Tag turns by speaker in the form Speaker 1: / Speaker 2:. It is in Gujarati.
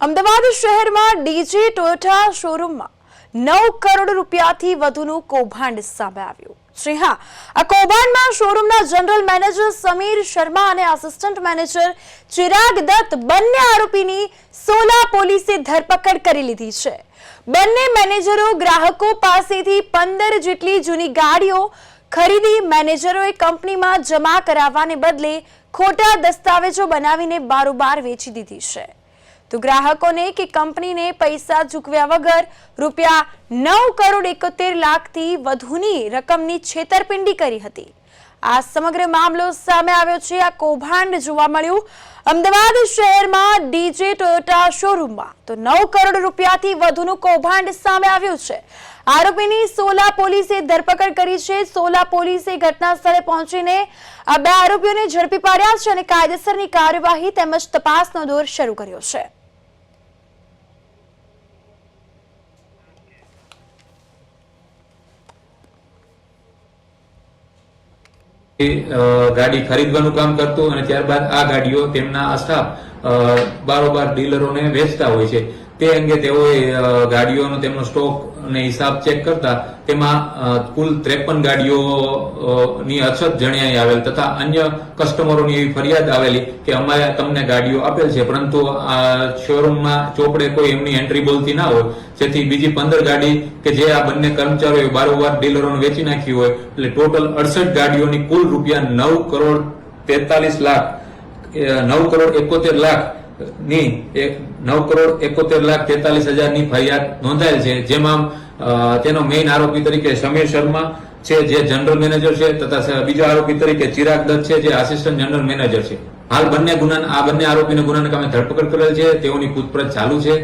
Speaker 1: અમદાવાદ શહેરમાં ડીજે ટોયોટા શોરૂમમાં નવ કરોડ રૂપિયાથી વધુનું કૌભાંડ સામે આવ્યું. જી હા, આ કૌભાંડમાં શોરૂમના જનરલ મેનેજર સમીર શર્મા અને આસિસ્ટન્ટ મેનેજર ચિરાગ દત્ત બંને આરોપીની સોલા પોલીસે ધરપકડ કરી લીધી છે. બંને મેનેજરો ગ્રાહકો પાસેથી પંદર જેટલી જૂની ગાડીઓ ખરીદી મેનેજરોએ કંપનીમાં જમા કરાવવાને બદલે ખોટા દસ્તાવેજો બનાવીને બારોબાર વેચી દીધી છે. તો ગ્રાહકોને કે કંપનીને પૈસા ચૂકવ્યા વગર રૂપિયા નવ કરોડ એકોતેર લાખથી વધુની રકમની છેતરપિંડી કરી હતી. આ સમગ્ર મામલો સામે આવ્યો છે. આ કૌભાંડ જોવા મળ્યું. અમદાવાદ શહેરમાં ડીજે ટોયોટા શોરૂમમાં. તો નવ કરોડ રૂપિયાથી વધુનું કૌભાંડ સામે આવ્યું છે. આરોપીની સોલા પોલીસે ધરપકડ કરી છે. સોલા પોલીસે ઘટના સ્થળે પહોંચીને આ બે આરોપીઓને ઝડપી પાડ્યા છે અને કાયદેસરની કાર્યવાહી તેમજ તપાસનો દોર શરૂ કર્યો છે.
Speaker 2: ગાડી ખરીદવાનું કામ કરતો અને ત્યારબાદ આ ગાડીઓ તેમના સ્ટાફ બારોબાર ડીલરોને વેચતા હોય છે. તે અંગે તેઓએ ગાડીઓનો તેમનો સ્ટોક અને હિસાબ ચેક કરતા તેમાં કુલ ત્રેપન ગાડીઓ ની અછત જણાઈ આવેલ તથા અન્ય કસ્ટમરોની એવી ફરિયાદ આવેલી કે અમારે તમને ગાડીઓ આપેલ છે, પરંતુ આ શોરૂમમાં ચોપડે કોઈ એમની એન્ટ્રી બોલતી ના હોય. જેથી બીજી પંદર ગાડી કે જે આ બંને કર્મચારીઓએ બારોબાર ડીલરોને વેચી નાખી હોય, એટલે ટોટલ અડસઠ ગાડીઓની કુલ રૂપિયા નવ કરોડ તેતાલીસ લાખ નવ કરોડ એકોતેર લાખ ની નવ કરોડ એકોતેર લાખ તેતાલીસ હજારની ફરિયાદ નોંધાયેલ છે. જેમાં તેનો મેઇન આરોપી તરીકે સમીર શર્મા છે, જે જનરલ મેનેજર છે, તથા બીજો આરોપી તરીકે ચિરાગ દત્ત છે, જે આસિસ્ટન્ટ જનરલ મેનેજર છે. હાલ બંને ગુના આ બંને આરોપીને ગુનાના કામે ધરપકડ કરેલ છે. તેઓની પૂછપરછ ચાલુ છે.